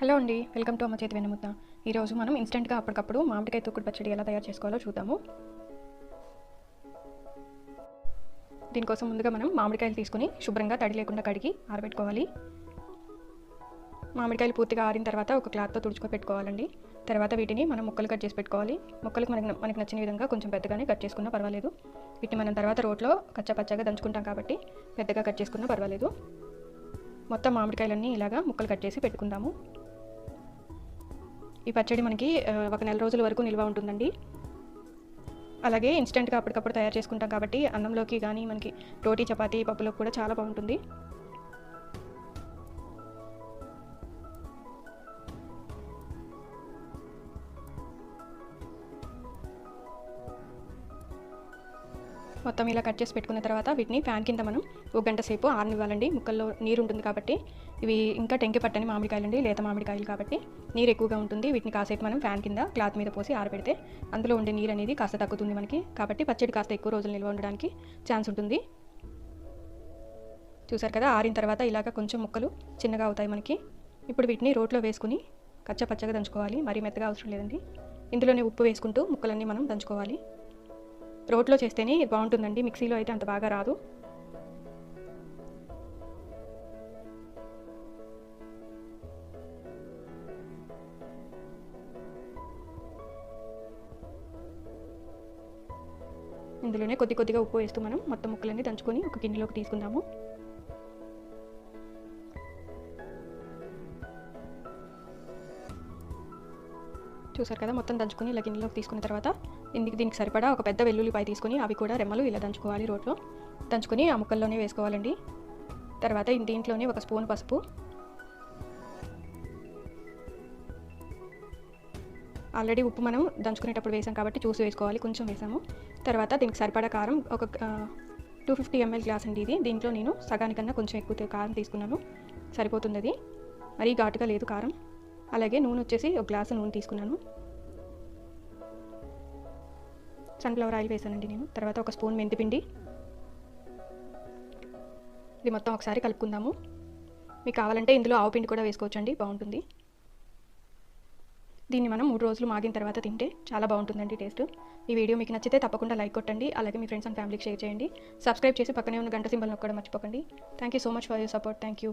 Hello అండి welcome to అమ్మ చేతి వెన్నముద్ద. ఈరోజు మనం ఇన్స్టెంట్గా అప్పటికప్పుడు మామిడికాయ తొక్కుడు పచ్చడి ఎలా తయారు చేసుకోవాలో చూద్దాము. దీనికోసం ముందుగా మనం మామిడికాయలు తీసుకుని శుభ్రంగా తడి లేకుండా కడిగి ఆరబెట్టుకోవాలి. మామిడికాయలు పూర్తిగా ఆరిన తర్వాత ఒక క్లాత్తో తుడుచుకో పెట్టుకోవాలండి. తర్వాత వీటిని మనం ముక్కలు కట్ చేసి పెట్టుకోవాలి. ముక్కలకు మనకి మనకి నచ్చిన విధంగా కొంచెం పెద్దగానే కట్ చేసుకున్నా పర్వాలేదు. వీటిని మనం తర్వాత రోట్లో కచ్చపచ్చగా దంచుకుంటాం కాబట్టి పెద్దగా కట్ చేసుకున్నా పర్వాలేదు. మొత్తం మామిడికాయలన్నీ ఇలాగా ముక్కలు కట్ చేసి పెట్టుకుందాము. ఈ పచ్చడి మనకి ఒక నెల రోజుల వరకు నిల్వ ఉంటుందండి. అలాగే ఇన్స్టెంట్గా అప్పటికప్పుడు తయారు చేసుకుంటాం కాబట్టి అన్నంలోకి కానీ మనకి రోటీ చపాతీ పప్పులోకి కూడా చాలా బాగుంటుంది. మొత్తం ఇలా కట్ చేసి పెట్టుకున్న తర్వాత వీటిని ఫ్యాన్ కింద మనం ఒక గంట సేపు ఆరనివ్వాలండి. ముక్కల్లో నీరు ఉంటుంది కాబట్టి. ఇవి ఇంకా టెంకి పట్టని మామిడికాయలండి లేత మామిడికాయలు కాబట్టి. నీరు ఎక్కువగా ఉంటుంది. వీటిని కాసేపు మనం ఫ్యాన్ కింద క్లాత్ మీద పోసి ఆరబెడితే అందులో ఉండే నీరు అనేది కాస్త తగ్గుతుంది మనకి. కాబట్టి పచ్చడి కాస్త ఎక్కువ రోజులు నిల్వ ఉండడానికి ఛాన్స్ ఉంటుంది. చూసారు కదా? ఆరిన తర్వాత ఇలాగ కొంచెం ముక్కలు చిన్నగా అవుతాయి మనకి. ఇప్పుడు వీటిని రోట్లో వేసుకుని కచ్చా పచ్చగా దంచుకోవాలి. మరీ మెత్తగా అవసరం లేదండి. ఇందులోనే ఉప్పు వేసుకుంటూ ముక్కలన్నీ మనం దంచుకోవాలి. రోట్లో చేస్తేనే బాగుంటుందండి. మిక్సీలో అయితే అంత బాగా రాదు. ఇందులోనే కొద్ది కొద్దిగా ఉప్పు వేస్తూ మనం మొత్తం ముక్కలన్నీ దంచుకొని ఒక గిన్నెలోకి తీసుకుందాము. చూసారు కదా మొత్తం దంచుకొని ఇలా గిన్నెలోకి తీసుకున్న తర్వాత ఇందుకు దీనికి సరిపడా ఒక పెద్ద వెల్లుల్లిపాయ తీసుకొని అవి కూడా రెమ్మలు ఇలా దంచుకోవాలి రోట్లో. దంచుకొని ఆ ముక్కల్లోనే వేసుకోవాలండి. తర్వాత దీంట్లోనే ఒక స్పూన్ పసుపు. ఆల్రెడీ ఉప్పు మనం దంచుకునేటప్పుడు వేసాం కాబట్టి చూసి వేసుకోవాలి కొంచెం వేసాము. తర్వాత దీనికి సరిపడా కారం ఒక టూ ఫిఫ్టీ ఎంఎల్ గ్లాస్ అండి ఇది. దీంట్లో నేను సగానికన్నా కొంచెం ఎక్కువ కారం తీసుకున్నాను. సరిపోతుంది అది. మరీ ఘాటుగా లేదు కారం. అలాగే నూనె వచ్చేసి ఒక గ్లాసు నూనె తీసుకున్నాను. సన్ఫ్లవర్ ఆయిల్ వేసానండి నేను. తర్వాత ఒక స్పూన్ మెంతిపిండి. ఇది మొత్తం ఒకసారి కలుపుకుందాము. మీకు కావాలంటే ఇందులో ఆవు పిండి కూడా వేసుకోవచ్చండి బాగుంటుంది. దీన్ని మనం మూడు రోజులు మాగిన తర్వాత తింటే చాలా బాగుంటుందండి టేస్ట్. ఈ వీడియో మీకు నచ్చితే తప్పకుండా లైక్ కొట్టండి అలాగే మీ ఫ్రెండ్స్ అండ్ ఫ్యామిలీకి షేర్ చేయండి. సబ్స్క్రైబ్ చేసి పక్కనే ఉన్న గంట సింబల్ నొక్కడం మర్చిపోకండి. Thank you so much for your support thank you